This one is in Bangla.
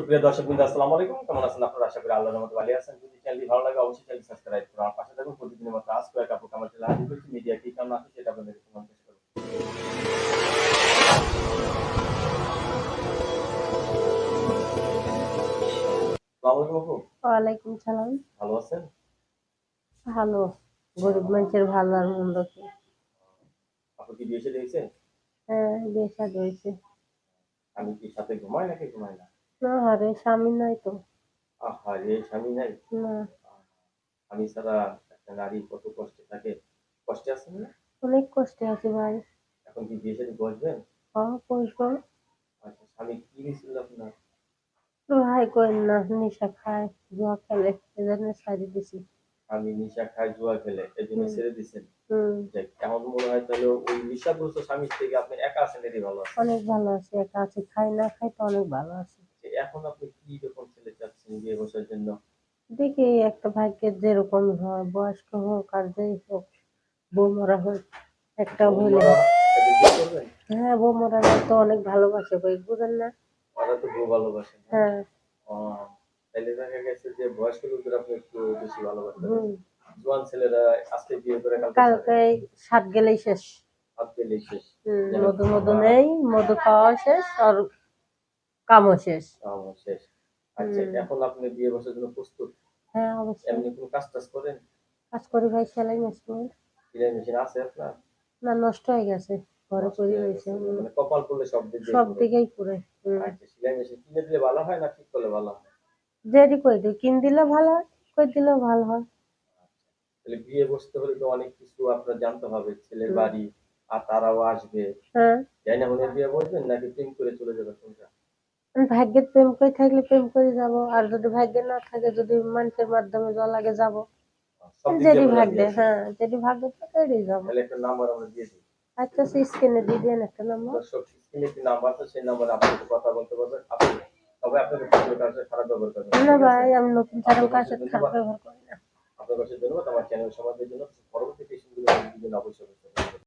সুপ্রিয় দর্শক বৃন্দ আসসালামু আলাইকুম। কেমন আছেন আপনারা? আশা করি আল্লাহর রহমতে ভালো আছেন। যদি চ্যানেলটি ভালো লাগে অবশ্যই চ্যানেল সাবস্ক্রাইব করুন আর পাশে থাকুন। প্রতিদিনের মতো আজকে এক আপু কামার চ্যানেল হাজির করছি মিডিয়া কি কারণ আছে সেটা আপনাদের প্রমাণ পেশ করব আসসালামু আলাইকুম আপু। ওয়ালাইকুম সালাম। ভালো আছেন? ভালো। গরিব মানুষের ভালো আর মন্দ কি? আপু কি বিয়ে হয়েছে হ্যাঁ বিয়ে শাদী হয়েছে। আমি কি সাথে ঘুমাই নাকি ঘুমাই না? না আরে স্বামী নাই তো। আহা রে স্বামী নাই? না। আমি ছাড়া একটা নারী কত কষ্টে থাকে? কষ্টে আছেন না? অনেক কষ্টে আছে ভাই। এখন কি বিয়ে সাথে বসবেন? হ পয়সা আচ্ছা স্বামী কি হয়েছিল আপনার? ভাই কই না নিশা খায় জুয়া খেলে এজন্য ছাড়ি দিছি। আমি নিশা খাই জুয়া খেলে এজন্য ছেড়ে যাক, এমন মনে হয় তাহলে ওই নিশাগ্রস্ত স্বামীর থেকে আপনি একা আছেন এরই ভালো আছে অনেক ভালো আছে একা আছে খাই না খাই তো অনেক ভালো আছে। এখন আপনি কি রকম ছেলে চাচ্ছেন বিয়ে বসার জন্য? দেখি একটা ভাগ্যের যেরকম হয় বয়স্ক হোক আর যেই হোক বৌমরা হোক একটা হইলে হ্যাঁ বৌমরা তো অনেক ভালোবাসে ভাই বুঝেন না? ওরা তো বউ ভালোবাসেন হ্যাঁ। ও, তাহলে দেখা গেছে যে বয়স্ক লোকদের আপনি একটু বেশি ভালোবাসেন জোয়ান ছেলেরা আজকে বিয়ে করে কালকে কালকে সাত গেলেই শেষ। হাত পেলেই শেষ। মধু মধু নেই মধু খাওয়া শেষ আর কামও শেষ। আমার শেষ। আচ্ছা এখন আপনি বিয়ে বসার জন্য প্রস্তুত? হ্যাঁ অবশ্যই। এমনি কোনো কাজ টাজ করেন? কাজ করি ভাই সেলাই মেশিন। সিলাই মেশিন আছে আপনার? না নষ্ট হয়ে গেছে ঘরে হয়ে রয়েছে। মানে কপাল করলে সব দিক সব দিকেই হুম। আচ্ছা সিলাই মেশিন কিনে দিলে ভালো হয় না ঠিক করলে ভালো হয়? যেটি কই দিই? কিন দিলে ভালো হয় কই দিলেও ভালো হয়। তাহলে বিয়ে বসতে হলে তো অনেক কিছু আপনার জানতে হবে ছেলের বাড়ি আর তারাও আসবে। হ্যাঁ। যাই না বিয়ে বসবেন নাকি প্রেম করে চলে যাবে আমি ভাগ্যের প্রেম করে থাকলে প্রেম করে যাব? আর যদি ভাগ্যে না থাকে যদি মানুষের মাধ্যমে জল লাগে যাব দিক যেটি ভাগ্যে হ্যাঁ যেটি ভাগ্যে থাকে এটাই যাব। আচ্ছা স্ক্রিনে দিয়ে দেন একটা নাম্বার দর্শক স্ক্রিনে একটি নাম্বার আছে সেই নাম্বারে আপনি কথা বলতে পারবেন। আপনি তবে আপনাকে খারাপ ব্যবহার করবেন। না? ভাই আমি নতুন সাথে খারাপ ব্যবহার করি না। আপনার কাছে ধন্যবাদ। আমার চ্যানেল সমাজের জন্য পরবর্তী অবশ্যই।